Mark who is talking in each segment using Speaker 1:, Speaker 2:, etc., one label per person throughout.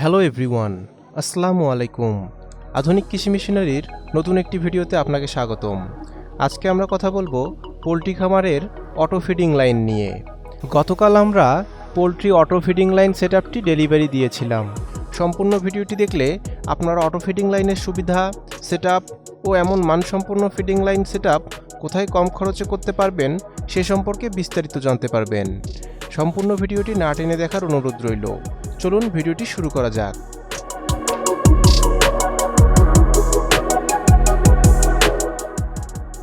Speaker 1: Hello everyone আসসালামু আলাইকুম আধুনিক কৃষি মেশিনারির নতুন একটি ভিডিওতে আপনাকে স্বাগতম। আজকে আমরা কথা বলব পোলট্রি খামারের অটো ফিডিং লাইন নিয়ে। গতকাল আমরা poultry auto feeding line set আপটি delivery দিয়েছিলাম। সম্পূর্ণ ভিডিওটি দেখলে আপনারা অটো ফিডিং লাইনের সুবিধা সেট ও এমন মানসম্পন্ন ফিডিং লাইন সেট কোথায় কম খরচে করতে পারবেন সে সম্পর্কে বিস্তারিত জানতে পারবেন। সম্পূর্ণ ভিডিওটি না টেনে দেখার অনুরোধ রইল। চলুন ভিডিওটি শুরু করা যাক।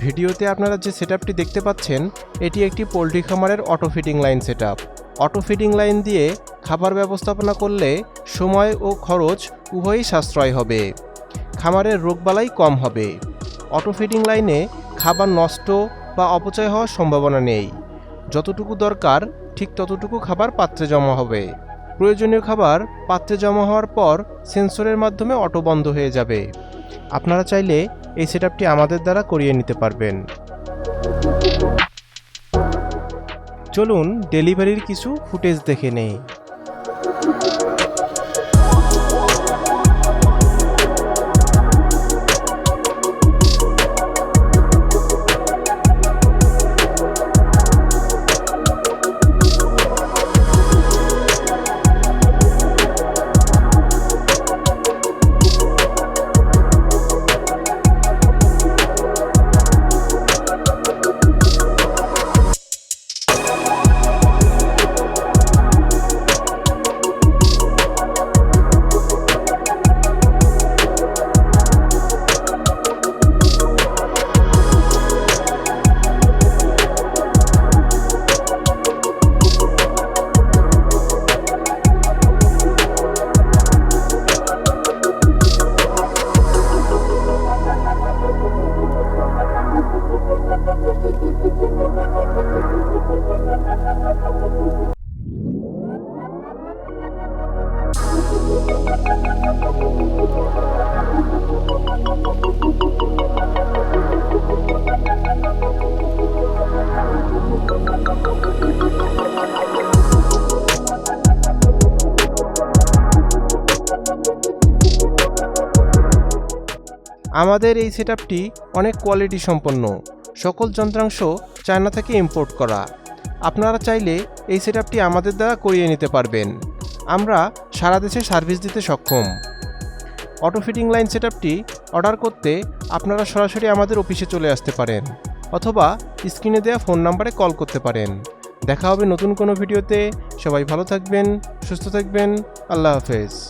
Speaker 1: ভিডিওতে আপনারা যে সেটআপটি দেখতে পাচ্ছেন, এটি একটি পোলট্রি খামারের auto fitting line setup. Auto fitting line দিয়ে খাবার ব্যবস্থাপনা করলে সময় ও খরচ উভয়ই সাশ্রয় হবে। খামারের রোগবালাই কম হবে। অটো ফিডিং লাইনে খাবার নষ্ট বা অপচয় হওয়ার সম্ভাবনা নেই। যতটুকু দরকার, ঠিক ততটুকু খাবার পাত্রে জমা হবে। প্রয়োজনীয় খাবার পাত্রে জমা হওয়ার পর সেন্সরের মাধ্যমে অটো বন্ধ হয়ে যাবে। আপনারা চাইলে এই সেটআপটি আমাদের দ্বারা করিয়ে নিতে পারবেন। চলুন ডেলিভারির কিছু ফুটেজ দেখে নেই। আমাদের এই সেটআপটি অনেক কোয়ালিটি সম্পন্ন। সকল যন্ত্রাংশ চায়না থেকে ইম্পোর্ট করা। আপনারা চাইলে এই সেটআপটি আমাদের দ্বারা করিয়ে নিতে পারবেন। আমরা সারা দেশে সার্ভিস দিতে সক্ষম। অটো ফিটিং লাইন সেটআপটি অর্ডার করতে আপনারা সরাসরি আমাদের অফিসে চলে আসতে পারেন অথবা স্ক্রিনে দেওয়া ফোন নাম্বারে কল করতে পারেন। দেখা হবে নতুন কোনো ভিডিওতে। সবাই ভালো থাকবেন, সুস্থ থাকবেন। আল্লাহ হাফেজ।